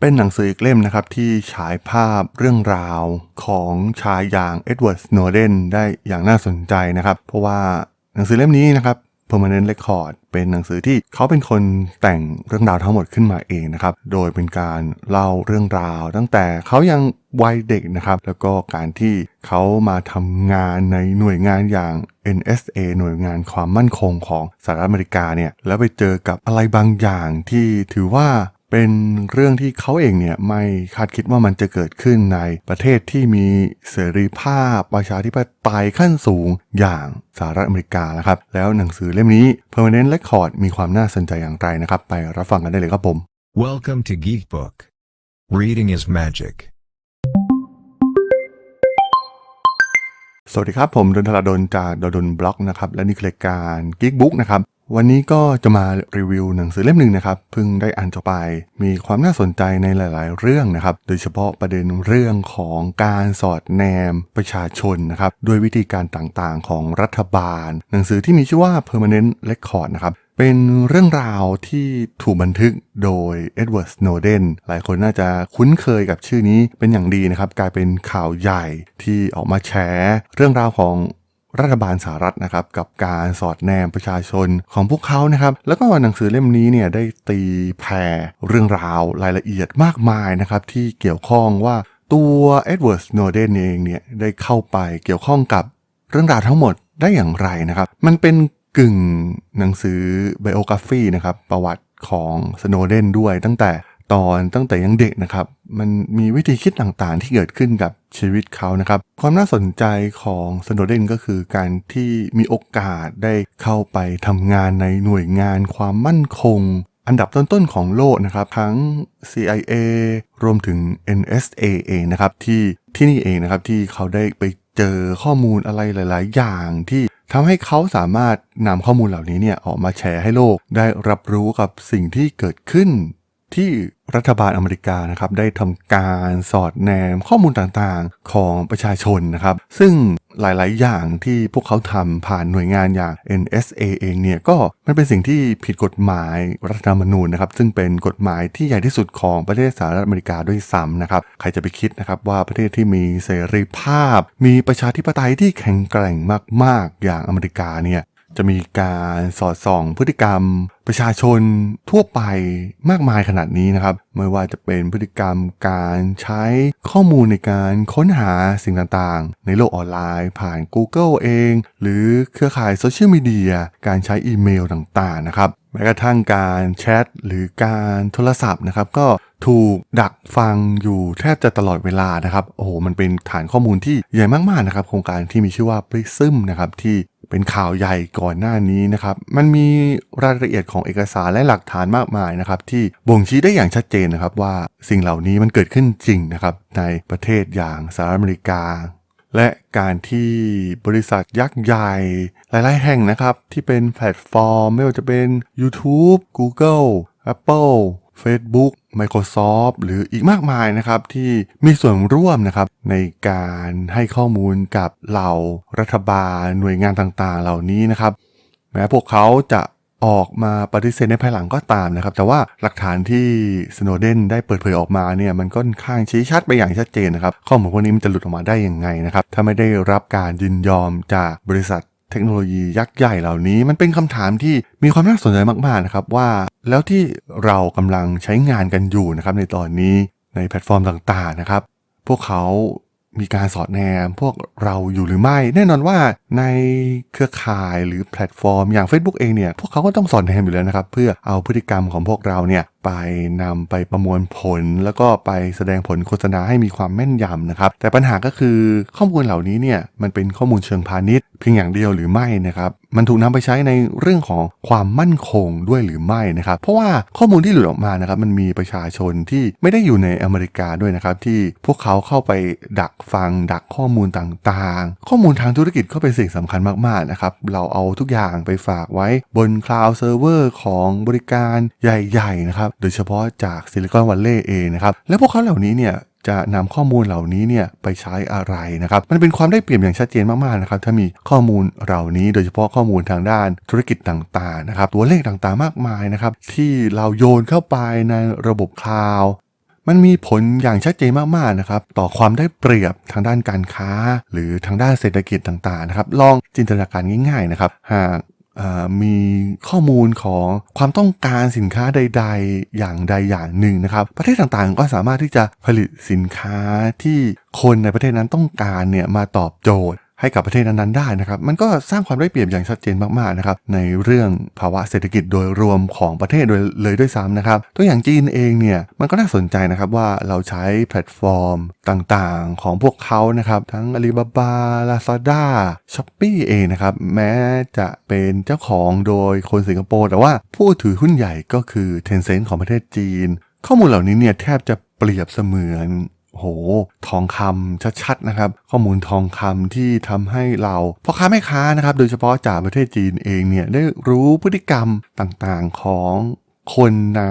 เป็นหนังสืออีกเล่มนะครับที่ฉายภาพเรื่องราวของชายอย่างเอ็ดเวิร์ดสโนเดนได้อย่างน่าสนใจนะครับ เพราะว่าหนังสือเล่มนี้นะครับ Permanent Record เป็นหนังสือที่เขาเป็นคนแต่งเรื่องราวทั้งหมดขึ้นมาเองนะครับ โดยเป็นการเล่าเรื่องราว ตั้งแต่เขายังวัยเด็กนะครับ แล้วก็การที่เขามาทำงานในหน่วยงานอย่าง NSA หน่วยงานความมั่นคงของสหรัฐอเมริกาเนี่ย แล้วไปเจอกับอะไรบางอย่างที่ถือว่า เป็นเรื่องที่เขาเองเนี่ยไม่คาดคิดว่ามันจะเกิดขึ้นในประเทศที่มีเสรีภาพประชาธิปไตยขั้นสูงอย่างสหรัฐอเมริกานะครับ แล้วหนังสือเล่มนี้ Permanent Record มีความน่าสนใจอย่างไรนะครับ ไปรับฟังกันได้เลยครับผม Welcome to Geek Book. Reading is magic. สวัสดีครับ ผมดนทราดนจากดนบล็อกนะครับ และนี่คือรายการ Geek Book นะครับ วันนี้ก็จะมารีวิวหนังสือเล่มหนึ่งนะครับเพิ่งได้อ่านจบไป มีความน่าสนใจในหลาย ๆ เรื่องนะครับ โดยเฉพาะประเด็นเรื่องของการสอดแนมประชาชนนะครับด้วยวิธีการต่าง ๆ ของรัฐบาล หนังสือที่มีชื่อว่า Permanent Record นะครับเป็นเรื่องราวที่ถูกบันทึกโดยเอ็ดเวิร์ดสโนเดนหลายคนน่าจะคุ้นเคยกับชื่อนี้เป็นอย่างดีนะครับ กลายเป็นข่าวใหญ่ที่ออกมาแชร์เรื่องราวของ รัฐบาลสหรัฐนะครับกับการสอดแนมประชาชนของพวกเขานะครับแล้วก็หนังสือเล่มนี้เนี่ยได้ตีแผ่เรื่องราวรายละเอียดมากมายนะครับที่เกี่ยวข้องว่าตัวเอ็ดเวิร์ดสโนเดนเองเนี่ยได้เข้าไปเกี่ยวข้องกับเรื่องราวทั้งหมดได้อย่างไรนะครับ มันเป็นกึ่งหนังสือไบโอกราฟีนะครับประวัติของสโนเดนด้วยตั้งแต่ ตอนตั้งแต่ยังเด็กนะครับ มันมีวิธีคิดต่างๆ ที่เกิดขึ้นกับชีวิตเขานะครับ ความน่าสนใจของสโนเดนก็คือการที่มีโอกาสได้เข้าไปทำงานในหน่วยงานความมั่นคง อันดับต้นๆของโลกนะครับ ทั้ง CIA รวมถึง NSA เองนะครับที่ที่นี่เองนะครับที่เขาได้ไปเจอข้อมูลอะไรหลาย ๆ อย่างที่ทำให้เขาสามารถนำข้อมูลเหล่านี้เนี่ยออกมาแชร์ให้โลกได้รับรู้กับสิ่งที่เกิดขึ้น ที่รัฐบาลอเมริกานะครับได้ทำการสอดแนมข้อมูลต่างๆของประชาชนนะครับ ซึ่งหลายๆ อย่างที่พวกเขาทำผ่านหน่วยงานอย่าง NSA เองเนี่ยก็มันเป็นสิ่งที่ผิดกฎหมายรัฐธรรมนูญนะครับ ซึ่งเป็นกฎหมายที่ใหญ่ที่สุดของประเทศสหรัฐอเมริกาด้วยซ้ำนะครับ ใครจะไปคิดนะครับว่าประเทศที่มีเสรีภาพ มีประชาธิปไตยที่แข็งแกร่งมากๆ อย่างอเมริกาเนี่ย จะมีการสอดส่องพฤติกรรม ประชาชนทั่วไปมากมายขนาดนี้นะครับ ไม่ว่าจะเป็นพฤติกรรมการใช้ข้อมูลในการค้นหาสิ่งต่างๆ ในโลกออนไลน์ ผ่าน Google เอง หรือเครือข่ายโซเชียลมีเดียการใช้อีเมลต่างๆนะครับแม้กระทั่งการแชทหรือการโทรศัพท์นะครับก็ถูกดักฟังอยู่แทบจะตลอดเวลานะครับโอ้โหมันเป็นฐานข้อมูลที่ใหญ่มากๆนะครับโครงการที่มีชื่อว่า Prism นะครับที่ เป็นข่าวใหญ่ก่อนหน้านี้นะครับ มันมีรายละเอียดของเอกสารและหลักฐานมากมายนะครับ ที่บ่งชี้ได้อย่างชัดเจนนะครับว่าสิ่งเหล่านี้มันเกิดขึ้นจริงนะครับ ในประเทศอย่างสหรัฐอเมริกา และการที่บริษัทยักษ์ใหญ่หลาย ๆ แห่งนะครับ ที่เป็นแพลตฟอร์ม ไม่ว่าจะเป็น YouTube Google Apple Facebook Microsoft หรืออีกมากมายนะครับที่มีส่วนร่วมนะครับในการให้ข้อมูลกับเหล่ารัฐบาลหน่วยงานต่างๆ เหล่านี้นะครับ แม้พวกเขาจะออกมาปฏิเสธในภายหลังก็ตามนะครับ แต่ว่าหลักฐานที่สโนเดนได้เปิดเผยออกมาเนี่ยมันก็ค่อนข้างชี้ชัดไปอย่างชัดเจนนะครับ ข้อมูลพวกนี้มันจะหลุดออกมาได้ยังไงนะครับ ถ้าไม่ได้รับการยินยอมจากบริษัท เทคโนโลยียักษ์ใหญ่เหล่านี้ มันเป็นคำถามที่มีความน่าสนใจมากๆนะครับว่า แล้วที่เรากำลังใช้งานกันอยู่นะครับในตอนนี้ในแพลตฟอร์มต่างๆนะครับ พวกเขามีการสอดแนมพวกเราอยู่หรือไม่ แน่นอนว่าในเครือข่ายหรือแพลตฟอร์มอย่าง Facebook เองเนี่ยพวกเขาก็ต้องสอดแนมอยู่แล้วนะครับ เพื่อเอาพฤติกรรมของพวกเราเนี่ยไปนำไปประมวลผล แล้วก็ไปแสดงผลโฆษณาให้มีความแม่นยำนะครับ แต่ปัญหาก็คือข้อมูลเหล่านี้เนี่ยมันเป็นข้อมูลเชิงพาณิชย์เพียงอย่างเดียวหรือไม่นะครับมันถูกนำไปใช้ในเรื่องของความมั่นคงด้วยหรือไม่นะครับ เพราะว่าข้อมูลที่หลุดออกมานะครับ มันมีประชาชนที่ไม่ได้อยู่ในอเมริกาด้วยนะครับ ที่พวกเขาเข้าไปดักฟัง ดักข้อมูลต่างๆ ข้อมูลทางธุรกิจก็เป็นสิ่งสำคัญมากๆนะครับ เราเอาทุกอย่างไปฝากไว้บนคลาวด์เซิร์ฟเวอร์ของบริการใหญ่ ๆ นะครับโดยเฉพาะจากซิลิคอนวัลเลย์เองนะครับ และพวกเขาเหล่านี้เนี่ยจะนำข้อมูลเหล่านี้เนี่ยไปใช้อะไรนะครับ มันเป็นความได้เปรียบอย่างชัดเจนมากๆนะครับถ้ามีข้อมูลเหล่านี้โดยเฉพาะข้อมูลทางด้านธุรกิจต่างๆนะครับ ตัวเลขต่างๆมากมายนะครับ ที่เราโยนเข้าไปในระบบคลาวมันมีผลอย่างชัดเจนมากๆนะครับ ต่อความได้เปรียบทางด้านการค้า หรือทางด้านเศรษฐกิจต่างๆนะครับ ลองจินตนาการง่าย ๆนะครับ หาก มีข้อมูลของความต้องการสินค้าใด ๆ อย่างใดอย่างหนึ่งนะครับ ประเทศต่างๆ ก็สามารถที่จะผลิตสินค้าที่คนในประเทศนั้นต้องการเนี่ยมาตอบโจทย์ ให้กับประเทศนั้นๆได้นะครับ มันก็สร้างความได้เปรียบอย่างชัดเจนมากๆนะครับในเรื่องภาวะเศรษฐกิจโดยรวมของประเทศโดยเลยด้วยซ้ำนะครับ ตัวอย่างจีนเองเนี่ยมันก็น่าสนใจนะครับว่าเราใช้แพลตฟอร์มต่างๆของพวกเขานะครับทั้ง Alibaba Lazada Shopee เองนะครับแม้จะเป็นเจ้าของโดยคนสิงคโปร์แต่ว่าผู้ถือหุ้นใหญ่ก็คือ Tencent ของประเทศจีน ข้อมูลเหล่านี้เนี่ยแทบจะเปรียบเสมือน โห ทองคำชัดๆนะครับ ข้อมูลทองคำที่ทำให้เราพ่อค้าแม่ค้านะครับ โดยเฉพาะจากประเทศจีนเองเนี่ยได้รู้พฤติกรรมต่างๆของคนใน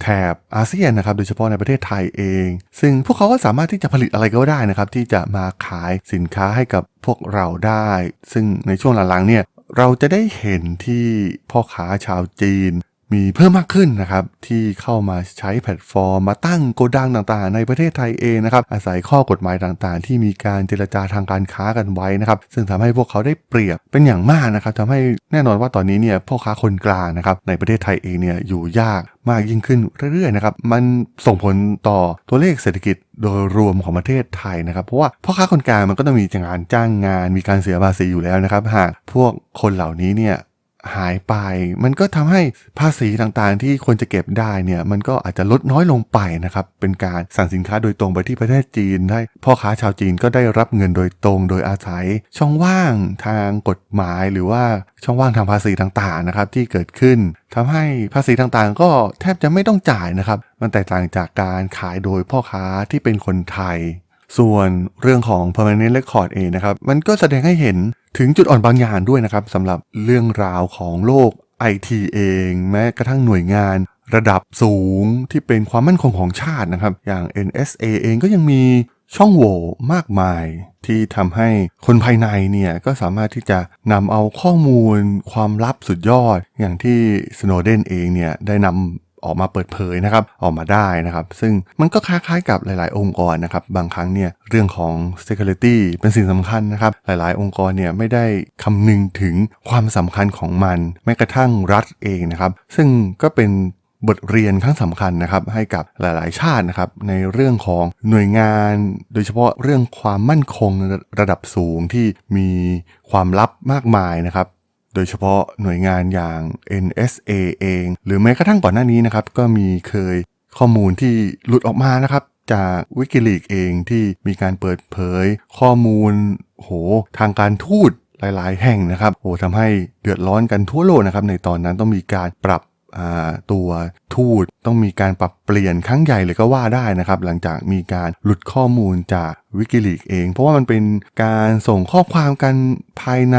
แถบอาเซียนนะครับโดยเฉพาะในประเทศไทยเอง ซึ่งพวกเขาก็สามารถที่จะผลิตอะไรก็ได้นะครับ ที่จะมาขายสินค้าให้กับพวกเราได้ ซึ่งในช่วงหลังๆเนี่ยเราจะได้เห็นที่พ่อค้าชาวจีน มีเพิ่มมากขึ้นนะครับที่เข้ามาใช้แพลตฟอร์ม มาตั้งโกดังต่างๆ ในประเทศไทยเองนะครับอาศัยข้อกฎหมายต่างๆ ที่มีการเจรจาทางการค้ากันไว้นะครับซึ่งทำให้พวกเขาได้เปรียบเป็นอย่างมากนะครับทำให้แน่นอนว่าตอนนี้เนี่ยพ่อค้าคนกลางนะครับในประเทศไทยเองเนี่ยอยู่ยากมากยิ่งขึ้นเรื่อยๆนะครับมันส่งผลต่อตัวเลขเศรษฐกิจโดยรวมของประเทศไทยนะครับเพราะว่าพ่อค้าคนกลางมันก็ต้องมีงานจ้างงาน มีการเสียภาษีอยู่แล้วนะครับหากพวกคนเหล่านี้เนี่ย หายไป มันก็ทำให้ภาษีต่างๆ ที่ควรจะเก็บได้เนี่ยมันก็อาจจะลดน้อยลงไปนะครับเป็นการสั่งสินค้าโดยตรงไปที่ประเทศจีนได้พ่อค้าชาวจีนก็ได้รับเงินโดยตรงโดยอาศัย ช่องว่างทางกฎหมายหรือว่าช่องว่างทางภาษีต่างๆนะครับที่เกิดขึ้นทำให้ภาษีต่างๆ ก็แทบจะไม่ต้องจ่ายนะครับ มันแตกต่างจากการขายโดยพ่อค้าที่เป็นคนไทย ส่วนเรื่องของ permanent record เองนะครับมันก็แสดงให้เห็น ถึงจุดอ่อนบางอย่างด้วยนะครับสำหรับเรื่องราวของโลก IT เอง แม้กระทั่งหน่วยงานระดับสูงที่เป็นความมั่นคงของชาตินะครับ อย่าง NSA เองก็ยังมีช่องโหว่มากมายที่ทำให้คนภายในเนี่ยก็สามารถที่จะนำเอาข้อมูลความลับสุดยอด อย่างที่ Snowden เองเนี่ยได้นำ ออกมาเปิดเผยนะครับออกมาได้นะครับซึ่งมันก็คล้ายๆกับหลาย ๆ องค์กรนะครับบางครั้งเนี่ยเรื่องของ security เป็นสิ่งสำคัญนะครับหลาย ๆ องค์กรเนี่ยไม่ได้คำนึงถึงความสำคัญของมันแม้กระทั่งรัฐเองนะครับซึ่งก็เป็นบทเรียนครั้งสำคัญนะครับให้กับหลาย ๆ ชาตินะครับในเรื่องของหน่วยงาน โดยเฉพาะเรื่องความมั่นคงระดับสูงที่มีความลับมากมายนะครับ โดยเฉพาะหน่วยงานอย่าง NSA เอง หรือแม้กระทั่งก่อนหน้านี้นะครับ ก็มีเคยข้อมูลที่หลุดออกมานะครับ จากวิกิลีกเองที่มีการเปิดเผย ข้อมูลโหทางการทูตหลาย ๆ แห่งนะครับโหทำให้เดือดร้อนกันทั่วโลกนะครับในตอนนั้นต้องมีการปรับ ตัวทูตต้องมีการปรับเปลี่ยนครั้งใหญ่เลยก็ว่าได้นะครับ หลังจากมีการหลุดข้อมูลจากวิกิลีกเอง เพราะว่ามันเป็นการส่งข้อความกันภายใน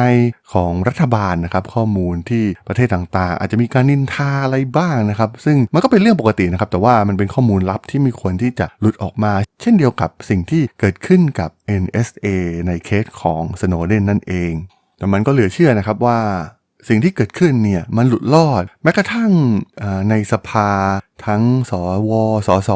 ของรัฐบาลนะครับ ข้อมูลที่ประเทศต่างๆ อาจจะมีการนินทาอะไรบ้างนะครับ ซึ่งมันก็เป็นเรื่องปกตินะครับ แต่ว่ามันเป็นข้อมูลลับที่มีควรที่จะหลุดออกมา เช่นเดียวกับสิ่งที่เกิดขึ้นกับ NSA ในเคสของ Snowden นั่นเองแต่มันก็เหลือเชื่อนะครับว่า สิ่งที่เกิดขึ้นเนี่ยมันหลุดรอด แม้กระทั่งในสภาทั้งสวสส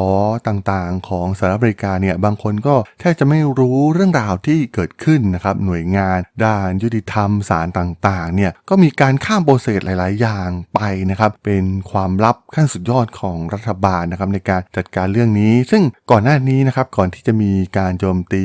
ต่างๆ ของสหรัฐอเมริกาเนี่ยบางคนก็แทบจะไม่รู้เรื่องราวที่เกิดขึ้นนะครับหน่วยงาน ด้านยุติธรรมศาลต่างๆเนี่ยก็มีการข้ามโปรเซสหลาย ๆ อย่างไปนะครับเป็นความลับขั้นสุดยอดของรัฐบาลนะครับในการจัดการเรื่องนี้ ซึ่งก่อนหน้านี้นะครับก่อนที่จะมีการโจมตี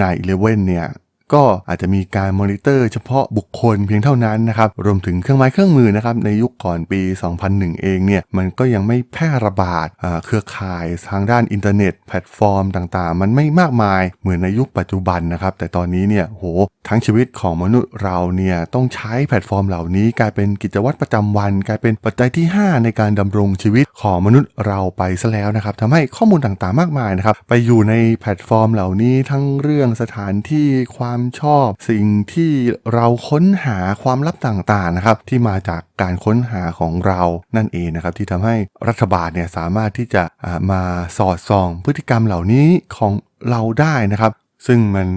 นายเลเว่นเนี่ย ก็อาจจะมีการมอนิเตอร์เฉพาะบุคคลเพียงเท่านั้นนะครับรวมถึงเครื่องไม้เครื่องมือนะครับในยุคก่อนปี 2001 เองเนี่ยมันก็ยังไม่แพร่ระบาดเครือข่ายทางด้านอินเทอร์เน็ตแพลตฟอร์มต่างๆ มันไม่มากมายเหมือนในยุคปัจจุบันนะครับแต่ตอนนี้เนี่ยโหทั้งชีวิตของมนุษย์เราเนี่ยต้องใช้แพลตฟอร์มเหล่านี้ กลายเป็นกิจวัตรประจำวัน กลายเป็นปัจจัยที่ 5 ในการดำรงชีวิตของมนุษย์เราไปซะแล้วนะครับทำให้ข้อมูลต่างๆมากมายนะครับไปอยู่ในแพลตฟอร์มเหล่านี้ทั้งเรื่องสถานที่ความชอบ สิ่งที่เราค้นหาความลับต่างๆนะครับที่มาจากการค้นหาของเรานั่นเองนะครับที่ทำให้รัฐบาลเนี่ยสามารถที่จะมาสอดส่องพฤติกรรมเหล่านี้ของเราได้นะครับ ซึ่งมัน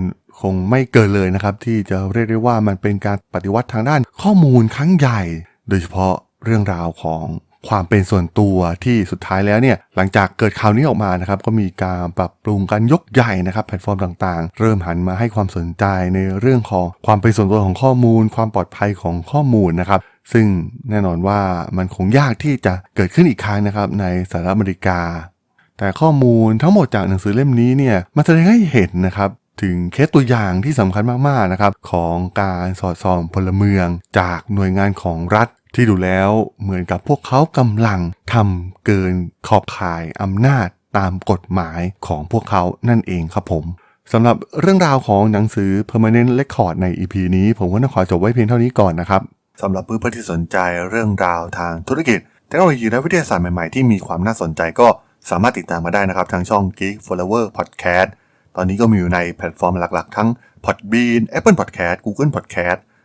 คงไม่เกินเลยนะครับ ที่จะเรียกได้ว่ามันเป็นการปฏิวัติทางด้านข้อมูลครั้งใหญ่ โดยเฉพาะเรื่องราวของ ความเป็นส่วนตัวที่สุดท้ายแล้วเนี่ยหลังจากเกิดข่าวนี้ออกมานะครับก็มีการปรับปรุงกันยกใหญ่นะครับแพลตฟอร์มต่างๆ เริ่มหันมาให้ความสนใจในเรื่องของความเป็นส่วนตัวของข้อมูล ความปลอดภัยของข้อมูลนะครับซึ่งแน่นอนว่ามันคงยากที่จะเกิดขึ้นอีกครั้งนะครับในสหรัฐอเมริกา แต่ข้อมูลทั้งหมดจากหนังสือเล่มนี้เนี่ยมันแสดงให้เห็นนะครับถึงเคสตัวอย่างที่สำคัญมากๆนะครับของการสอดส่องพลเมืองจากหน่วยงานของรัฐ ที่ดูแล้วเหมือนกับพวกเขากำลังทำเกินขอบข่ายอำนาจตามกฎหมายของพวกเขานั่นเองครับผมสำหรับเรื่องราวของหนังสือ Permanent Record ใน EP นี้ ผมก็ต้องขอจบไว้เพียงเท่านี้ก่อนนะครับสำหรับเพื่อนๆที่สนใจเรื่องราวทางธุรกิจเทคโนโลยีและวิทยาศาสตร์ใหม่ๆที่มีความน่าสนใจก็สามารถติดตามมาได้นะครับ ทางช่อง Geek Flower Podcast ตอนนี้ก็มีอยู่ในแพลตฟอร์มหลักๆ ทั้ง Podbean Apple Podcast Google Podcast